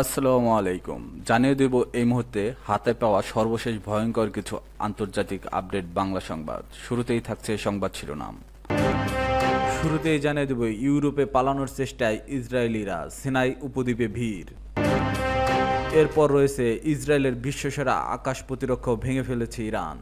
আসসালামু আলাইকুম। জানিয়ে দেব এই মুহূর্তে হাতে পাওয়া সর্বশেষ ভয়ঙ্কর কিছু আন্তর্জাতিক আপডেট বাংলা সংবাদ। শুরুতেই থাকছে সংবাদ শিরোনাম। শুরুতেই জানিয়ে দেব ইউরোপে পালানোর চেষ্টায় ইসরায়েলিরা, সিনাই উপদ্বীপে ভিড়। এরপর রয়েছে ইসরায়েলের বিশ্বসেরা আকাশ প্রতিরক্ষা ভেঙে ফেলেছে ইরান।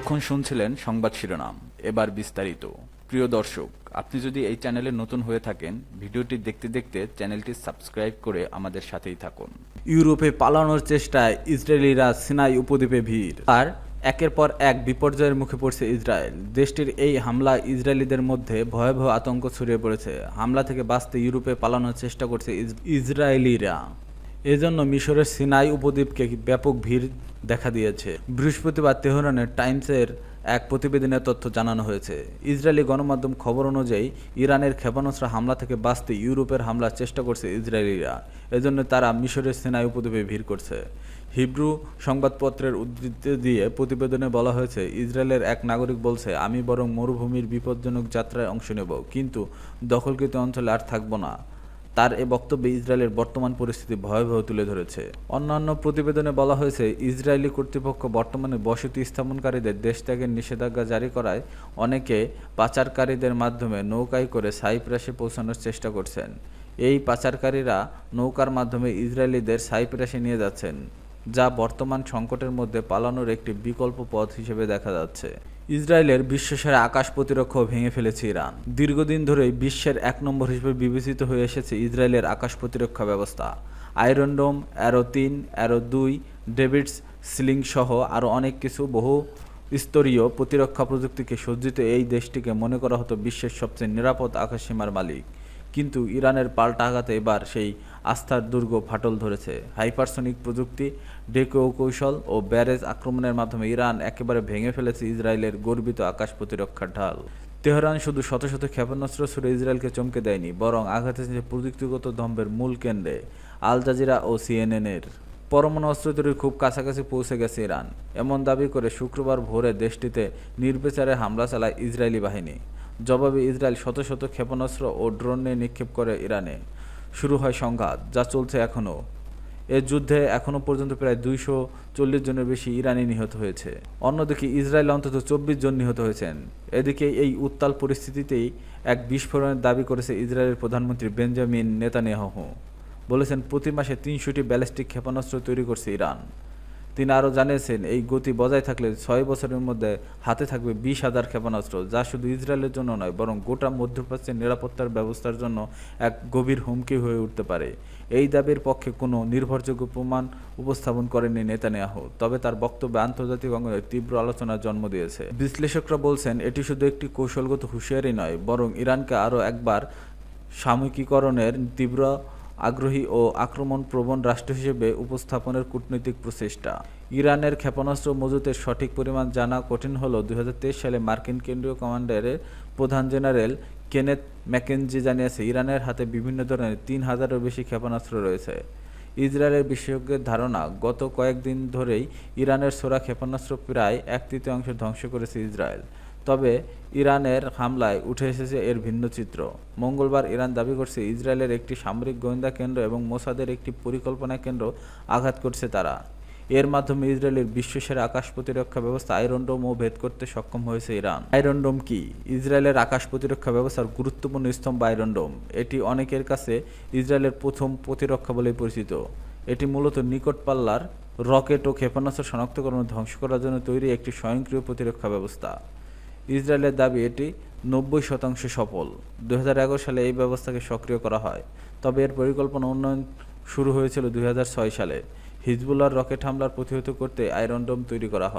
এখন শুনছিলেন সংবাদ শিরোনাম। এবার বিস্তারিত। প্রিয় দর্শক, আপনি যদি এই চ্যানেলে নতুন হয়ে থাকেন, ভিডিওটি দেখতে দেখতে চ্যানেলটি সাবস্ক্রাইব করে আমাদের সাথেই থাকুন। ইউরোপে পালানোর চেষ্টায় ইসরায়েলিরা সিনাই উপদ্বীপে ভিড়। আর একের পর এক বিপর্যয়ের মুখে পড়ছে ইসরায়েল। দেশটির এই হামলা ইসরায়েলিদের মধ্যে ভয়াবহ আতঙ্ক ছড়িয়ে পড়েছে। হামলা থেকে বাঁচতে ইউরোপে পালানোর চেষ্টা করছে ইসরায়েলিরা। এজন্য মিশরের সিনাই উপদ্বীপকে ব্যাপক ভিড় দেখা দিয়েছে। বৃহস্পতিবার তেহরানের টাইমসের এক প্রতিবেদনে তথ্য জানানো হয়েছে। ইসরায়েলি গণমাধ্যম খবর অনুযায়ী, ইরানের ক্ষেপণাস্ত্র হামলা থেকে বাঁচতে ইউরোপের হামলার চেষ্টা করছে ইসরায়েলিরা। এজন্য তারা মিশরের সেনায় উপদ্বীপে ভিড় করছে। হিব্রু সংবাদপত্রের উদ্ধৃতি দিয়ে প্রতিবেদনে বলা হয়েছে, ইসরায়েলের এক নাগরিক বলছে, আমি বরং মরুভূমির বিপজ্জনক যাত্রায় অংশ নেব, কিন্তু দখলকৃত অঞ্চলে আর থাকব না। তার এ বক্তব্যে ইসরায়েলের বর্তমান পরিস্থিতি ভয়াবহ তুলে ধরেছে। অন্যান্য প্রতিবেদনে বলা হয়েছে, ইসরায়েলি কর্তৃপক্ষ বর্তমানে বসতি স্থাপনকারীদের দেশ ত্যাগের নিষেধাজ্ঞা জারি করায় অনেকে পাচারকারীদের মাধ্যমে নৌকায় করে সাইপ্রাসে পৌঁছানোর চেষ্টা করছেন। এই পাচারকারীরা নৌকার মাধ্যমে ইসরায়েলিদের সাইপ্রাসে নিয়ে যাচ্ছেন, যা বর্তমান সংকটের মধ্যে পালানোর একটি বিকল্প পথ হিসেবে দেখা যাচ্ছে। ইসরায়েলের বিশ্বসেরা আকাশ প্রতিরক্ষা ভেঙে ফেলেছে ইরান। দীর্ঘদিন ধরেই বিশ্বের এক নম্বর হিসেবে বিবেচিত হয়ে এসেছে ইসরায়েলের আকাশ প্রতিরক্ষা ব্যবস্থা। আয়রন ডোম, অ্যারো তিন, অ্যারো দুই, ডেভিডস, সিলিং সহ আরও অনেক কিছু বহু স্তরীয় প্রতিরক্ষা প্রযুক্তিকে সজ্জিত এই দেশটিকে মনে করা হতো বিশ্বের সবচেয়ে নিরাপদ আকাশসীমার মালিক। কিন্তু ইরানের পাল্টা আঘাতে এবার সেই আস্থার দুর্গ ফাটল ধরেছে। হাইপারসনিক প্রযুক্তি, ডেকো কৌশল ও ব্যারেজ আক্রমণের মাধ্যমে ইরান একেবারে ভেঙে ফেলেছে ইসরায়েলের গর্বিত আকাশ প্রতিরক্ষার ঢাল। তেহরান শুধু শত শত ক্ষেপণাস্ত্র ছুড়ে ইসরায়েলকে চমকে দেয়নি, বরং আঘাত এসেছে প্রযুক্তিগত দম্ভের মূল কেন্দ্রে, আল জাজিরা ও সিএনএনের। পরমাণু অস্ত্র তৈরির খুব কাছাকাছি পৌঁছে গেছে ইরান। এমন দাবি করে শুক্রবার ভোরে দেশটিতে নির্বিচারে হামলা চালায় ইসরায়েলি বাহিনী। জবাবে ইসরায়েল শত শত ক্ষেপণাস্ত্র ও ড্রোন নিয়ে নিক্ষেপ করে ইরানে। শুরু হয় সংঘাত, যা চলছে এখনও। এ যুদ্ধে এখনও পর্যন্ত প্রায় দুইশো চল্লিশ জনের বেশি ইরানি নিহত হয়েছে। অন্যদিকে ইসরায়েল অন্তত চব্বিশ জন নিহত হয়েছেন। এদিকে এই উত্তাল পরিস্থিতিতেই এক বিস্ফোরণের দাবি করেছে ইসরায়েলের প্রধানমন্ত্রী বেঞ্জামিন নেতানিয়াহু। বলেছেন, প্রতি মাসে তিনশোটি ব্যালিস্টিক ক্ষেপণাস্ত্র তৈরি করছে ইরান। তিনি আরও জানিয়েছেন, এই গতি বজায় থাকলে ছয় বছরের মধ্যে হাতে থাকবে বিশ হাজার ক্ষেপণাস্ত্র, যা শুধু ইসরায়েলের জন্য নয়, বরং গোটা মধ্যপ্রাচ্যের নিরাপত্তার ব্যবস্থার জন্য এক গভীর হুমকি হয়ে উঠতে পারে। এই দাবির পক্ষে কোনো নির্ভরযোগ্য প্রমাণ উপস্থাপন করেনি নেতানিয়াহু, তবে তার বক্তব্যে আন্তর্জাতিক অঙ্গনে তীব্র আলোচনার জন্ম দিয়েছে। বিশ্লেষকরা বলছেন, এটি শুধু একটি কৌশলগত হুঁশিয়ারি নয়, বরং ইরানকে আরও একবার সাময়িকীকরণের তীব্র আগ্রহী ও আক্রমণ প্রবণ রাষ্ট্র হিসেবে উপস্থাপনের কূটনৈতিক প্রচেষ্টা। ইরানের ক্ষেপণাস্ত্র মজুতের সঠিক পরিমাণ জানা কঠিন হলেও দুই সালে মার্কিন কেন্দ্রীয় কমান্ডারের প্রধান জেনারেল কেনেথ ম্যাকেনজি জানিয়েছে, ইরানের হাতে বিভিন্ন ধরনের তিন হাজারেরও বেশি ক্ষেপণাস্ত্র রয়েছে। ইসরায়েলের বিশেষজ্ঞের ধারণা, গত কয়েকদিন ধরেই ইরানের সোরা ক্ষেপণাস্ত্র প্রায় এক তৃতীয়াংশ ধ্বংস করেছে ইসরায়েল। তবে ইরানের হামলায় উঠে এসেছে এর ভিন্ন চিত্র। মঙ্গলবার ইরান দাবি করছে ইসরায়েলের একটি সামরিক গোয়েন্দা কেন্দ্র এবং মোসাদের একটি পরিকল্পনা কেন্দ্র আঘাত করছে তারা। এর মাধ্যমে ইসরায়েলের বিশ্বসেরা আকাশ প্রতিরক্ষা ব্যবস্থা আয়রন ডোমও ভেদ করতে সক্ষম হয়েছে ইরান। আয়রন ডোম কি? ইসরায়েলের আকাশ প্রতিরক্ষা ব্যবস্থার গুরুত্বপূর্ণ স্তম্ভ আয়রন ডোম এটি অনেকের কাছে ইসরায়েলের প্রথম প্রতিরক্ষা বলে পরিচিত। এটি মূলত নিকট পাল্লার রকেট ও ক্ষেপণাস্ত্র শনাক্তকরণ ও ধ্বংস করার জন্য তৈরি একটি স্বয়ংক্রিয় প্রতিরক্ষা ব্যবস্থা। ইসরায়েলের দাবি এটি নব্বই শতাংশ সফল। দু হাজার এগারো সালে এই ব্যবস্থাকে সক্রিয় করা হয়। তবে এর পরিকল্পনা উন্নয়ন শুরু হয়েছিল দুই হাজার ছয় সালে। হিজবুল্লাহর রকেট হামলার প্রতিহত করতে আয়রন ডোম তৈরি করা হয়।